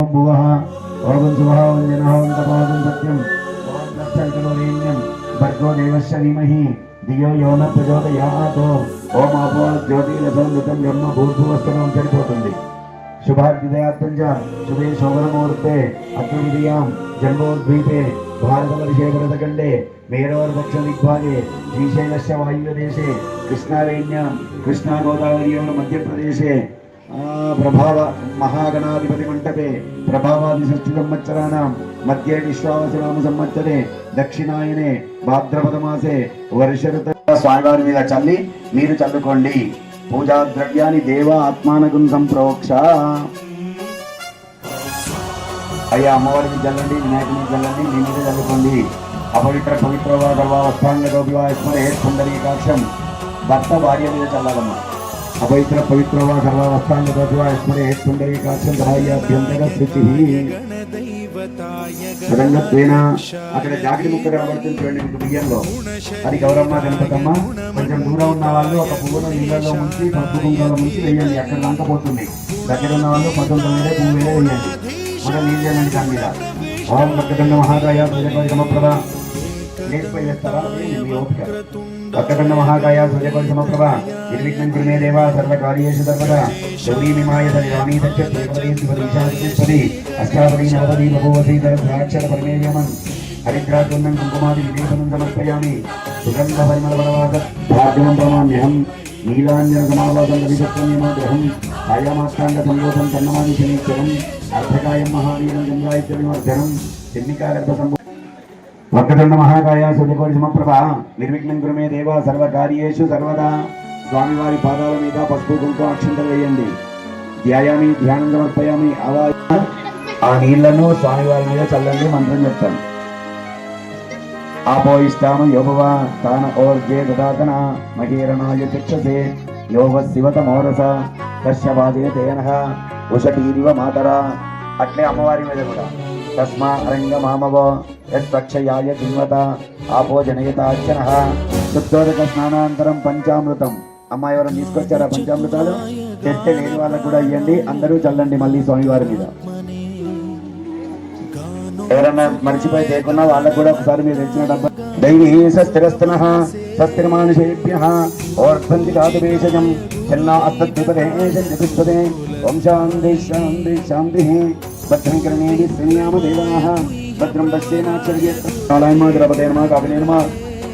భువః ఓం శుభః వంజనః ఓం తపోదం సత్యం. ఓం తత్సవితుర్వరేణ్యం భర్గో దేవస్య ధీమహి ధియో యో న ప్రచోదయాత్. ఓం ఆపో జ్యోతిరసంగతం బ్రహ్మ భూర్భువస్తమం సరిపోతుంది శుభాభ్యుదయాత్తంచ శుభే శోభనముహూర్తే అద్భుతయాం జన్మోద్వీపే భారతవర్షే భరతఖండే శ్రీశైలస్య వాయుదేశే కృష్ణావేణ్యాం కృష్ణా మధ్యప్రదేశే ప్రభావ మహాగణాధిపతి మంటపే ప్రభావాది సృష్టి సంవత్సరాణం మధ్యే విశ్వావసనామ సంవత్సరే దక్షిణాయనే భాద్రపద మాసే వర్ష ఋతు స్వామివారి మీద చల్లి మీరు చల్లుకోండి పూజా ద్రవ్యాన్ని దేవ ఆత్మానగుం సంప్రోక్ష అయ్యా అమ్మవారికి చల్లండి వినాయకుని చల్లండి మీ మీద చల్లుకోండి అపవిత్ర పవిత్ర గర్వా వస్త్రాంగ గోపివాస్మరే పుండరీకాక్షం భర్త భార్య మీద చల్లాలమ్మా అపవిత్ర పవిత్ర వా సర్వ వస్త్రాంగ గోపివాస్మరే పుండరీకాక్షం సహాయాభ్యంతర శుచి సరంగత్వేన అక్కడ జాకెట్ ముక్క కనబడుతుంది చూడండి మీకు బియ్యంలో. అది గౌరమ్మ గణపతమ్మ. కొంచెం దూరం ఉన్న వాళ్ళు ఒక పువ్వును నీళ్ళలో ఉంచి పప్పు కుంకుమలో ఉంచి వేయండి. అక్కడ దాకపోతుంది దగ్గర ఉన్న వాళ్ళు కొంచెం తొమ్మిదే పువ్వు వేలే వేయండి మనం నీళ్ళు చేయండి దాని మీద. ఓం భక్తదండ మహారాయ సూర్యకోటి సమప్రభ లేచిపోయి మీ ఓపిక భక్తదండ మహాకాయ సూర్యకోటి సమప్రభ నిర్విఘ్నం కురుమే దేవ సర్వకార్యేషు సర్వదా గౌరీ మిమాయ సరి రాణీ సత్య శ్రీపతి శివది ఈశాన్యపది అష్టాపది నవపది బభూవతి సహస్రాక్షర పరిమేయమన్ హరిద్రాచున్నం కుంకుమాది విదేశనం సమర్పయామి సుగంధ పరిమళ బలవాద భాగ్యం ప్రమాణ్యహం నీలాంజన సమావాసం రవిసత్వనియమాగ్రహం ఛాయామాత్రాంగ సంబోధం తన్నమాది శనీశ్వరం అర్ధకాయం మహావీరం గంగాయిత్యవర్ధనం చెన్నికాగర్భ సంబో వక్రదండ మహాకాయ సూర్యకోటి సమప్రభ నిర్విఘ్నం గురుమే దేవ సర్వకార్యేషు సర్వదా స్వామివారి పాదాల మీద పసుపు కుంకుమ అక్షంతలు వేయండి ధ్యాయామి ధ్యానం సమర్పయామి అలా ఆ నీళ్ళను స్వామివారి మీద చల్లండి మంత్రం చెప్తాను ఆపోయిష్టామ యోగవ తాన ఓర్జే దదాతన మహీరణాయ తిక్షసే యోగ శివత మోరస కశ్యవాదే తేన ఉషటీరివ మాతర అట్లే అమ్మవారి మీద కూడా. తస్మా అరంగమామవో యత్పక్షయాయ జిన్వత ఆపో జనయతార్చన శుద్ధోదక స్నానాంతరం పంచామృతం అమ్మాయి ఎవరైనా తీసుకొచ్చారా పంచామృతాలు? తెస్తే లేని వాళ్ళకు కూడా ఇవ్వండి అందరూ చల్లండి మళ్ళీ స్వామివారి మీద. ఎవరన్నా మర్చిపోయి తేకున్నా వాళ్ళకు కూడా ఒకసారి మీరు తెచ్చిన డబ్బా దైవీ సస్థిరస్తన సస్థిరమానుషేభ్య ఓర్ధంతి కాదు భేషజం చిన్న అత్తద్విపదే చతుష్పదే. ఓం శాంతి శాంతి శాంతి. भद्रं कर्णेभि शृणीयामदेवाः भद्रं पश्येमाचर्य कालायमा द्रवदेर्मा कापिलेर्मा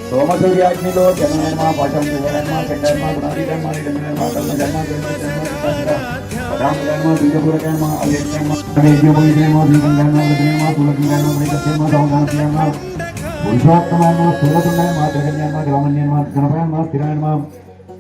सोमसूर्याग्निलो, जननर्मा पाठं विवरणर्मा चण्डर्मा गुणादिधर्मा निडम्बिनर्मा कर्मधर्मा पदामधर्मा बीजपुरकर्मा अव्यक्तर्मा देव्योपविधर्मा भीमधर्मा रुद्रर्मा तुलकर्मा प्रेतधर्मा सौगानधर्मा पुरुषोत्तमर्मा सूरतुण्डर्मा जगन्यर्मा ग्रामण्यर्मा, गणपयर्मा, स्थिरायर्मा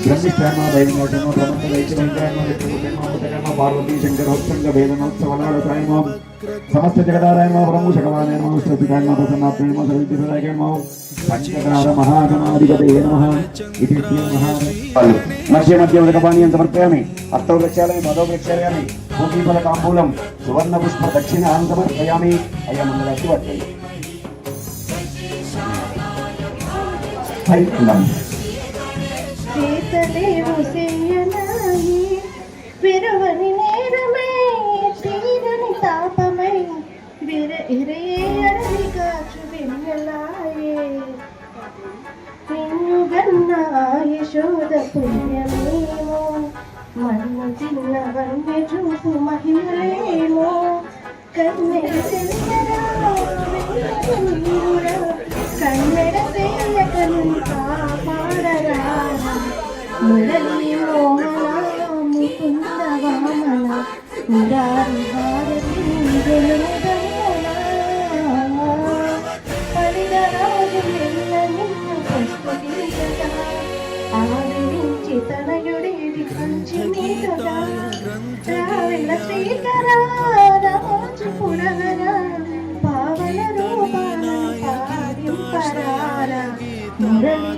విద్రర్మ దుర్వార్మ గర్జర్మ పవార్మ సమాహితర్మ వక్తుర్మ గణపతర్మ గౌర్యర్మ భక్త యోగ క్షేమ ధర్మ ధర్మ దేవరర్మ విద్యురర్మ గణ్యర్మ భయ పార్వతీ శంకరోత్సంగ వేదనోత్సవనాడ సాయమ సమస్త పంచకార మహాగణాధిపతే. నమః ఇది మధ్య మధ్య ఉదకపానీయం సమర్పయామి అర్థౌ వృక్షాలని పదౌ వృక్షాలని భూమిఫల తాంబూలం సువర్ణ పుష్ప దక్షిణాం సమర్పయామి అయ్యా మంగళాన్ని పట్టండి హై నమః చేతలేవు చెయ్యనాయి విరవని నేరమై తీరని తాపమై విర ఇరయే అడవి కాచు వెన్నెలాయే. నిన్నుగన్న యశోద పుణ్యమేమో మన్ను చిన్న వన్య చూపు మహిమలేమో. కన్నెడ కన్నెడ సేయకను మురళీ మోహన ముకుంద వామన మురారి భారతి పరిగరాజు నిన్న నిన్ను ప్రస్తుతించగా ఆదరించి తనయుడి విపంచి మీదుగా రావెల శ్రీకర రాజు పురవర పావన రూపాన పారింపరార మురళీ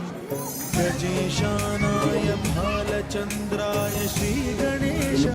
गजेशानाय भालचन्द्राय श्रीगणेश